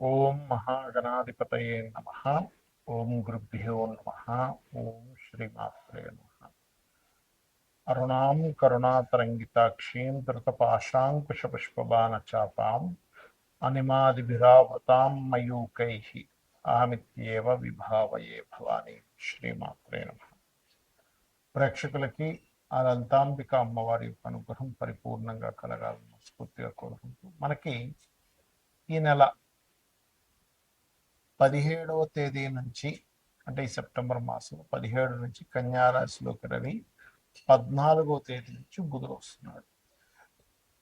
ఓం మహాగణాధిపతయే నమ ఓం గురుభ్యో నమ ఓం శ్రీమాత్రే నమ అరుణాం కరుణాతరంగితాక్షీం ధృతపాశాంకుశపుష్పబాణచాపాం అనిమాదిభిరావతాం మయూకై అహమిత్యేవ విభావయే భవాని శ్రీమాత్రే నమ ప్రేక్షకులకి ఆ లలితాంబిక అమ్మవారి యొక్క అనుగ్రహం పరిపూర్ణంగా కలగాలని స్ఫూర్తిగా కోరుకుంటూ మనకి ఈ నెల పదిహేడవ తేదీ నుంచి అంటే ఈ సెప్టెంబర్ మాసం పదిహేడు నుంచి కన్యారాశిలోకి రవి పద్నాలుగో తేదీ నుంచి బుధుడు వస్తున్నాడు.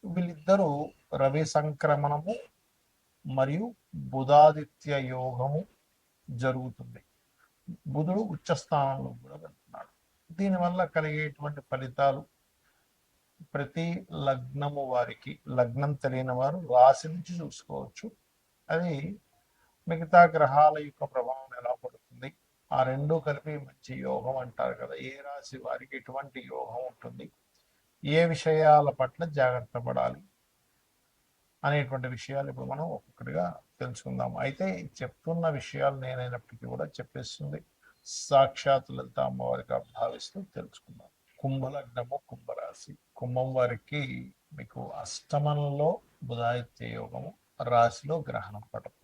వీళ్ళిద్దరూ రవి సంక్రమణము మరియు బుధాదిత్య యోగము జరుగుతుంది. బుధుడు ఉచ్చ స్థానంలో కూడా వెళ్తున్నాడు. దీనివల్ల కలిగేటువంటి ఫలితాలు ప్రతి లగ్నము వారికి లగ్నం తెలియని వారు రాశి నుంచి చూసుకోవచ్చు. అది మిగతా గ్రహాల యొక్క ప్రభావం ఎలా పడుతుంది? ఆ రెండు కలిపి మంచి యోగం అంటారు కదా. ఏ రాశి వారికి ఎటువంటి యోగం ఉంటుంది? ఏ విషయాల పట్ల జాగ్రత్త పడాలి? అనేటువంటి విషయాలు ఇప్పుడు మనం ఒక్కొక్కటిగా తెలుసుకుందాం. అయితే చెప్తున్న విషయాలు నేనైనప్పటికీ కూడా చెప్పేస్తుంది. సాక్షాత్ లలిత అమ్మవారిగా భావిస్తూ తెలుసుకుందాం. కుంభలగ్నము కుంభరాశి. కుంభం వారికి మీకు అష్టమంలో బుధాయిత్య యోగము రాశిలో గ్రహణం పడదు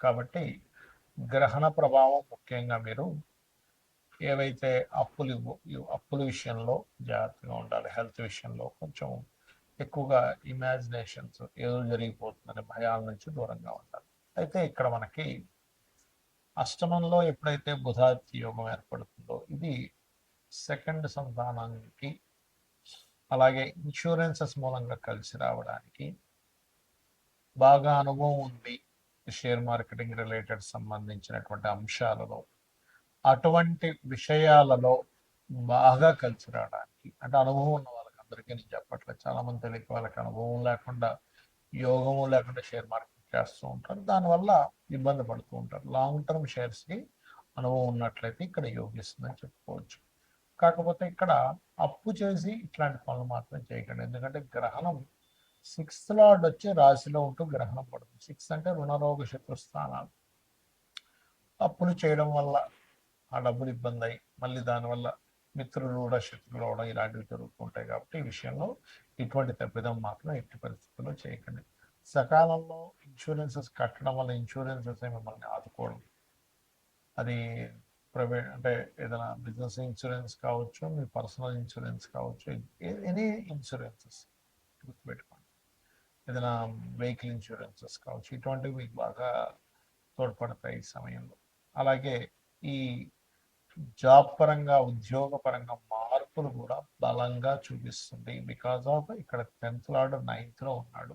కాబట్టి గ్రహణ ప్రభావం ముఖ్యంగా మీరు ఏవైతే అప్పులు అప్పుల విషయంలో జాగ్రత్తగా ఉండాలి. హెల్త్ విషయంలో కొంచెం ఎక్కువగా ఇమాజినేషన్స్ ఏదో జరిగిపోతుందనే భయాల నుంచి దూరంగా ఉండాలి. అయితే ఇక్కడ మనకి అష్టమంలో ఎప్పుడైతే బుధాది యోగం ఏర్పడుతుందో ఇది సెకండ్ సంతానానికి అలాగే ఇన్సూరెన్సెస్ మూలంగా కలిసి రావడానికి బాగా అనుభవం ఉంది. షేర్ మార్కెటింగ్ రిలేటెడ్ సంబంధించినటువంటి అంశాలలో అటువంటి విషయాలలో బాగా కలిసి రావడానికి అంటే అనుభవం ఉన్న వాళ్ళకి అందరికీ నేను చెప్పట్లేదు చాలా మంది తెలియక వాళ్ళకి అనుభవం లేకుండా యోగము లేకుండా షేర్ మార్కెట్ చేస్తూ ఉంటారు. దానివల్ల ఇబ్బంది పడుతూ ఉంటారు. లాంగ్ టర్మ్ షేర్స్కి అనుభవం ఉన్నట్లయితే ఇక్కడ యోగిస్తుందని చెప్పుకోవచ్చు. కాకపోతే ఇక్కడ అప్పు చేసి ఇట్లాంటి పనులు మాత్రం చేయకండి. ఎందుకంటే గ్రహణం సిక్స్త్ లార్డ్ వచ్చి రాశిలో ఉంటూ గ్రహణం పడుతుంది. సిక్స్త్ అంటే రుణరోగ శత్రు స్థానాలు అప్పులు చేయడం వల్ల ఆ డబ్బులు ఇబ్బంది అయ్యి మళ్ళీ దానివల్ల మిత్రులు కూడా శత్రులు అవడం ఇలాంటివి జరుగుతుంటాయి కాబట్టి ఈ విషయంలో ఇటువంటి తప్పిదం మాత్రం ఎట్టి పరిస్థితుల్లో చేయకండి. సకాలంలో ఇన్సూరెన్సెస్ కట్టడం వల్ల ఇన్సూరెన్సెస్ మిమ్మల్ని ఆదుకోవడం. అది ప్రైవేట్ అంటే ఏదైనా బిజినెస్ ఇన్సూరెన్స్ కావచ్చు మీ పర్సనల్ ఇన్సూరెన్స్ కావచ్చు ఎనీ ఇన్సూరెన్సెస్ గుర్తుపెట్టుకోండి. ఏదైనా వెహికల్ ఇన్సూరెన్సెస్ కావచ్చు ఇటువంటివి మీకు బాగా తోడ్పడతాయి ఈ సమయంలో. అలాగే ఈ జాబ్ పరంగా ఉద్యోగ పరంగా మార్పులు కూడా బలంగా చూపిస్తుంది బికాస్ ఆఫ్ ఇక్కడ టెన్త్ లార్డ్ నైన్త్లో ఉన్నాడు.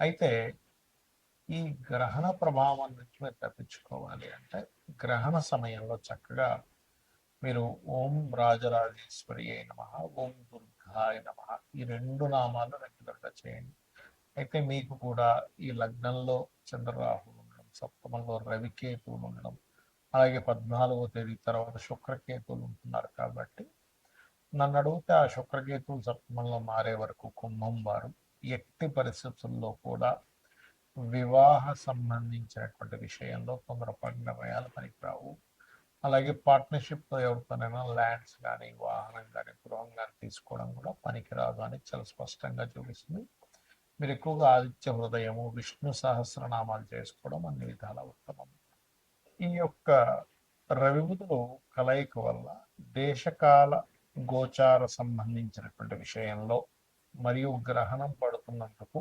అయితే ఈ గ్రహణ ప్రభావం నుంచి మీరు తప్పించుకోవాలి అంటే గ్రహణ సమయంలో చక్కగా మీరు ఓం రాజరాజేశ్వరి అయిన ఓం దుర్గాయ నమ ఈ రెండు నామాలు రెగ్యులర్గా చేయండి. అయితే మీకు కూడా ఈ లగ్నంలో చంద్రరాహులు ఉండడం సప్తమంలో రవికేతువులు ఉండడం అలాగే పద్నాలుగో తేదీ తర్వాత శుక్రకేతువులు ఉంటున్నారు కాబట్టి నన్ను అడిగితే ఆ శుక్రకేతువులు సప్తమంలో మారే వరకు కుంభం వారు. ఎట్టి పరిస్థితుల్లో కూడా వివాహ సంబంధించినటువంటి విషయంలో తొందరపాటు నిర్ణయాలు పనికిరావు. అలాగే పార్ట్నర్షిప్తో ఎవరితోనైనా ల్యాండ్స్ కానీ వాహనం కానీ గృహం కానీ తీసుకోవడం కూడా పనికిరాదు అని చాలా స్పష్టంగా చూపిస్తుంది. మీరు ఎక్కువగా ఆదిత్య హృదయము విష్ణు సహస్రనామాలు చేసుకోవడం అన్ని విధాల ఉత్తమం. ఈ యొక్క రవిబుధులు కలయిక వల్ల దేశకాల గోచార సంబంధించినటువంటి విషయంలో మరియు గ్రహణం పడుతున్నందుకు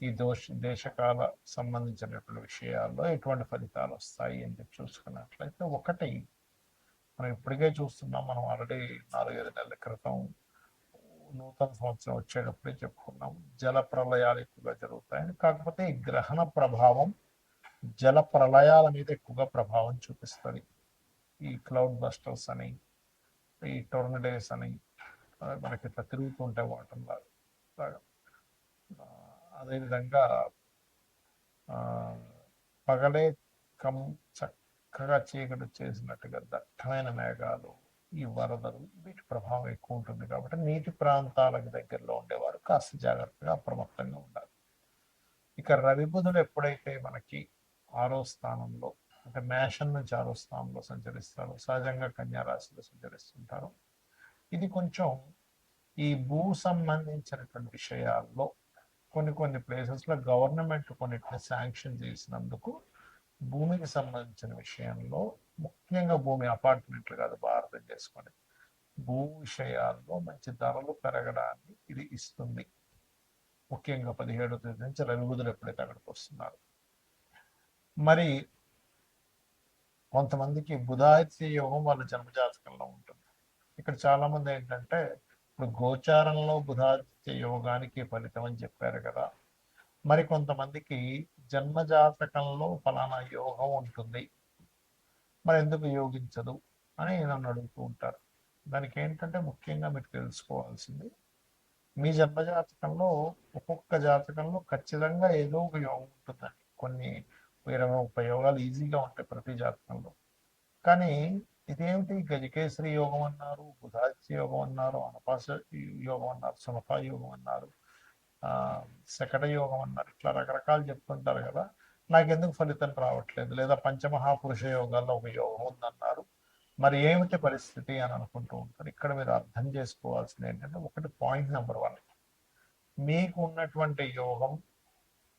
ఈ దోష దేశకాల సంబంధించినటువంటి విషయాల్లో ఎటువంటి ఫలితాలు వస్తాయి అని చెప్పి చూసుకున్నట్లయితే ఒకటి మనం ఇప్పటికే చూస్తున్నాం మనం ఆల్రెడీ నాలుగైదు నెలల క్రితం నూతన సంవత్సరం వచ్చేటప్పుడే చెప్పుకున్నాం జల ప్రళయాలు ఎక్కువగా జరుగుతాయని. కాకపోతే ఈ గ్రహణ ప్రభావం జల ప్రళయాల మీద ఎక్కువగా ప్రభావం చూపిస్తుంది. ఈ క్లౌడ్ బస్టర్స్ అని ఈ టోర్నడేస్ అని మనకి ఇట్లా తిరుగుతుంటే వాటర్ అదేవిధంగా పగలే కం చక్కగా చీకటి చేసినట్టుగా దట్టమైన మేఘాలు ఈ వరదలు వీటి ప్రభావం ఎక్కువ ఉంటుంది కాబట్టి నీటి ప్రాంతాలకు దగ్గరలో ఉండేవారు. కాస్త జాగ్రత్తగా అప్రమత్తంగా ఉండాలి. ఇక రవి బుధుడు ఎప్పుడైతే మనకి ఆరో స్థానంలో అంటే మేషన్ నుంచి ఆరో స్థానంలో సంచరిస్తారు సహజంగా కన్యా రాశిలో సంచరిస్తుంటారు ఇది కొంచెం ఈ భూ సంబంధించినటువంటి విషయాల్లో కొన్ని కొన్ని ప్లేసెస్లో గవర్నమెంట్ కొన్నిటిని శాంక్షన్ చేసినందుకు భూమికి సంబంధించిన విషయంలో ముఖ్యంగా భూమి అపార్ట్మెంట్లు కాదు భారతం చేసుకోండి భూ విషయాల్లో మంచి ధరలు పెరగడాన్ని ఇది ఇస్తుంది. ముఖ్యంగా పదిహేడవ తేదీ నుంచి రవిబుధులు ఎప్పుడైతే అక్కడికి వస్తున్నారు. మరి కొంతమందికి బుధాదిత్య యోగం వాళ్ళ జన్మజాతకంలో ఉంటుంది. ఇక్కడ చాలా మంది ఏంటంటే ఇప్పుడు గోచారంలో బుధాదిత్య యోగానికి ఫలితం అని చెప్పారు కదా. మరి కొంతమందికి జన్మజాతకంలో ఫలానా యోగం ఉంటుంది. మరి ఎందుకు యోగించదు అని నన్ను అడుగుతూ ఉంటారు. దానికి ఏంటంటే ముఖ్యంగా మీరు తెలుసుకోవాల్సింది మీ జన్మజాతకంలో ఒక్కొక్క జాతకంలో ఖచ్చితంగా ఏదో ఒక యోగం ఉంటుందండి. కొన్ని ఇరవై ముప్పై యోగాలు ఈజీగా ఉంటాయి ప్రతి జాతకంలో. కానీ ఇదేమిటి? గజకేసరి యోగం అన్నారు బుధాదిత్య యోగం అన్నారు అనపాస యోగం అన్నారు సునఫా యోగం అన్నారు శకట యోగం అన్నారు ఇట్లా రకరకాలు చెప్తుంటారు కదా. నాకు ఎందుకు ఫలితం రావట్లేదు? లేదా పంచమహాపురుష యోగాల్లో ఒక యోగం ఉందన్నారు. మరి ఏమిటి పరిస్థితి అని అనుకుంటూ ఉంటారు. ఇక్కడ మీరు అర్థం చేసుకోవాల్సింది ఏంటంటే ఒకటి పాయింట్ నెంబర్ వన్ మీకు ఉన్నటువంటి యోగం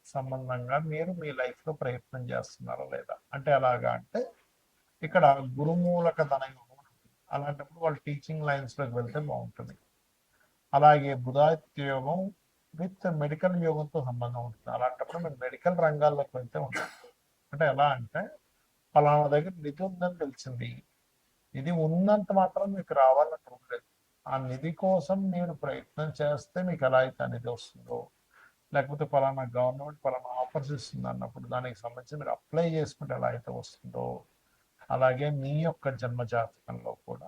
సంబంధంగా మీరు మీ లైఫ్లో ప్రయత్నం చేస్తున్నారా లేదా? అంటే ఎలాగా అంటే ఇక్కడ గురుమూలక ధన యోగం అలాంటప్పుడు వాళ్ళు టీచింగ్ లైన్స్లోకి వెళ్తే బాగుంటుంది. అలాగే బుధాత్య యోగం విత్ మెడికల్ యోగంతో సంబంధం ఉంటుంది. అలాంటప్పుడు మీరు మెడికల్ రంగాల్లోకి వెళ్తే ఉంటుంది అంటే ఎలా అంటే పలానా దగ్గర నిధి ఉందని తెలిసింది. ఇది ఉన్నంత మాత్రం మీకు రావాలని లేదు ఆ నిధి కోసం మీరు ప్రయత్నం చేస్తే మీకు ఎలా అయితే నిధి వస్తుందో లేకపోతే పలానా గవర్నమెంట్ పలానా ఆఫర్స్ ఇస్తుంది అన్నప్పుడు దానికి సంబంధించి మీరు అప్లై చేసుకుంటే ఎలా అయితే వస్తుందో అలాగే మీ యొక్క జన్మ జాతకంలో కూడా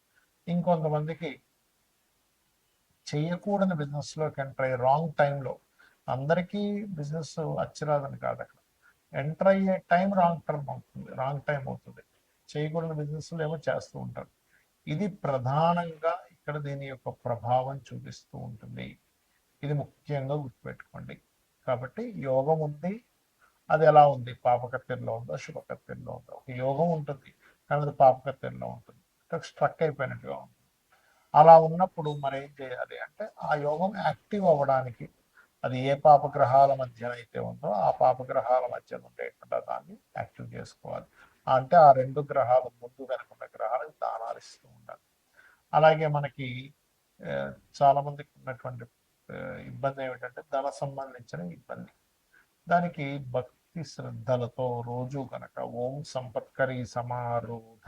ఇంకొంతమందికి చేయకూడని బిజినెస్లోకి ఎంటర్ అయ్యే రాంగ్ టైంలో అందరికీ బిజినెస్ అచ్చిరాదని కాదు అక్కడ. ఎంటర్ అయ్యే టైం రాంగ్ టర్మ్ అవుతుంది రాంగ్ టైం అవుతుంది. చేయకూడని బిజినెస్లు ఏమో చేస్తూ ఉంటారు. ఇది ప్రధానంగా ఇక్కడ దీని యొక్క ప్రభావం చూపిస్తూ ఉంటుంది. ఇది ముఖ్యంగా గుర్తుపెట్టుకోండి. కాబట్టి యోగం ఉంది అది ఎలా ఉంది? పాపకత్తెరలో ఉందో? శుభకత్తెరలో ఉందో? ఒక యోగం ఉంటుంది కానీ అది పాపకత్తెరలో ఉంటుంది. స్ట్రక్ అయిపోయినట్టుగా ఉంటుంది అలా ఉన్నప్పుడు మరి ఏం చేయాలి అంటే ఆ యోగం యాక్టివ్ అవ్వడానికి అది ఏ పాపగ్రహాల మధ్య అయితే ఉందో ఆ పాపగ్రహాల మధ్య ఉండేటువంటి దాన్ని యాక్టివ్ చేసుకోవాలి. అంటే ఆ రెండు గ్రహాలు ముందు వెనకున్న గ్రహాలకు దానాలు ఇస్తూ ఉండాలి. అలాగే మనకి చాలా మందికి ఉన్నటువంటి ఇబ్బంది ఏమిటంటే ధన సంబంధించిన ఇబ్బంది. దానికి భక్తి శ్రద్ధలతో రోజు కనుక ఓం సంపత్కరి సమారూఢ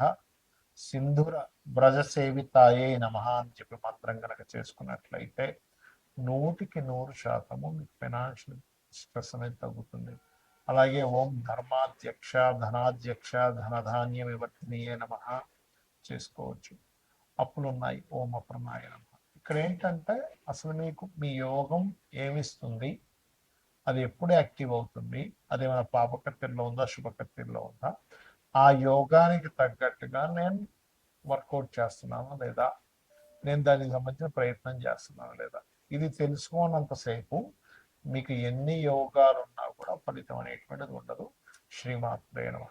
సింధుర బ్రజసేవితాయే నమ అని చెప్పి మంత్రం కనుక చేసుకున్నట్లయితే నూటికి నూరు శాతము మీకు ఫైనాన్షియల్ స్ట్రెస్ అనేది తగ్గుతుంది. అలాగే ఓం ధర్మాధ్యక్ష ధనాధ్యక్ష ధనధాన్యం వివర్తనీయ నమ చేసుకోవచ్చు. అప్పులు ఉన్నాయి ఓం అప్రమాయ నమ. ఇక్కడ ఏంటంటే అసలు మీకు మీ యోగం ఏమిస్తుంది? అది ఎప్పుడు యాక్టివ్ అవుతుంది? అది మన ఉందా? శుభకత్తెల్లో ఉందా? ఆ యోగానికి తగ్గట్టుగా నేను వర్కౌట్ చేస్తున్నాను లేదా? నేను దానికి సంబంధించిన ప్రయత్నం చేస్తున్నాను లేదా? ఇది తెలుసుకోనంతసేపు మీకు ఎన్ని యోగాలు ఉన్నా కూడా ఫలితం అనేటువంటిది ఉండదు. శ్రీమాత్రే నమ.